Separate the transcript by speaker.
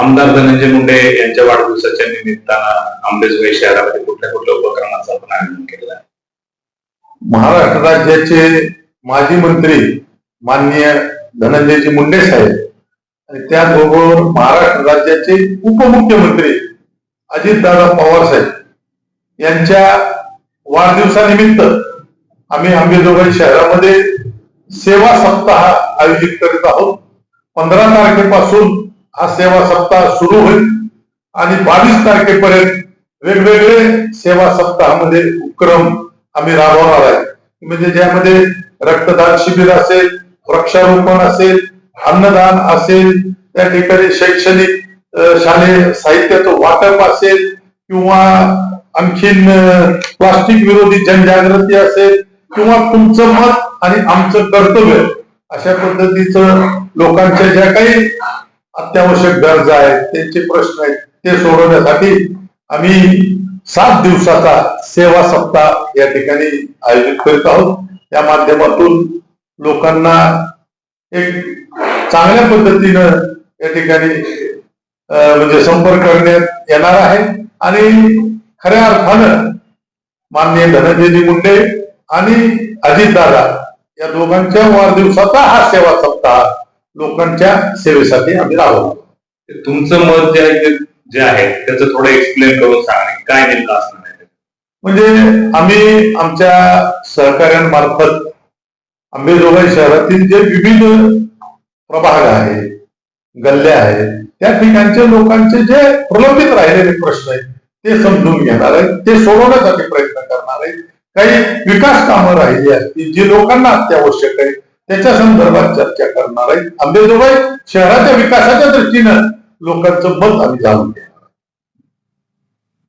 Speaker 1: आमदार धनंजय मुंडे यांच्या वाढदिवसाच्या निमित्तानं आंबेजोगाई शहरामध्ये कुठल्या कुठल्या उपक्रमाचं आपण आयोजन केलेलं आहे?
Speaker 2: महाराष्ट्र राज्याचे माजी मंत्री माननीय धनंजयजी मुंडे साहेब आणि त्याचबरोबर महाराष्ट्र राज्याचे उपमुख्यमंत्री अजितदादा पवार साहेब यांच्या वाढदिवसानिमित्त आम्ही अंबेजोगाई शहरामध्ये सेवा सप्ताह आयोजित करीत आहोत. पंधरा तारखेपासून हा सेवा सप्ताह सुरू होईल. आणि बावीस तारखेपर्यंत वेगवेगळे सेवा सप्ताहामध्ये उपक्रम आम्ही राबवणार आहे. म्हणजे ज्यामध्ये रक्तदान शिबिर असेल वृक्षारोपण असेल अन्नदान असेल त्या ठिकाणी शैक्षणिक शालेय साहित्याचं वाटप असेल किंवा आणखीन प्लास्टिक विरोधी जनजागृती असेल किंवा तुमचं मत आणि आमचं कर्तव्य अशा पद्धतीचं लोकांच्या ज्या काही अत्यावश्यक गरजा आहेत त्यांचे प्रश्न आहेत ते सोडवण्यासाठी आम्ही सात दिवसाचा सेवा सप्ताह या ठिकाणी आयोजित करीत आहोत. या माध्यमातून लोकांना एक चांगल्या पद्धतीनं या ठिकाणी म्हणजे संपर्क करण्यात येणार आहे. आणि खऱ्या अर्थानं माननीय धनंजयजी मुंडे आणि अजितदादा या दोघांच्या वाढदिवसाचा हा सेवा सप्ताह लोकांच्या सेवेसाठी आम्ही राबवतो
Speaker 1: ते तुमचं मत जे आहे ते जे आहे त्याचं थोडं एक्सप्लेन करून सांगा काय नेमकं असणार आहे.
Speaker 2: म्हणजे आम्ही आमच्या सहकार्यांमार्फत आंबेजोगाई शहरातील जे विविध प्रभाग आहेत गल्ल्या आहेत त्या ठिकाणच्या लोकांचे जे प्रलंबित राहिलेले प्रश्न आहेत ते समजून घेणार आहेत ते सोडवण्यासाठी प्रयत्न करणार आहेत काही विकास कामं राहिली असतील जी लोकांना अत्यावश्यक आहे त्याच्या संदर्भात चर्चा करणार आहे आंबेजोगाई शहराच्या विकासाच्या दृष्टीनं लोकांचं मत आम्ही जाणून घ्या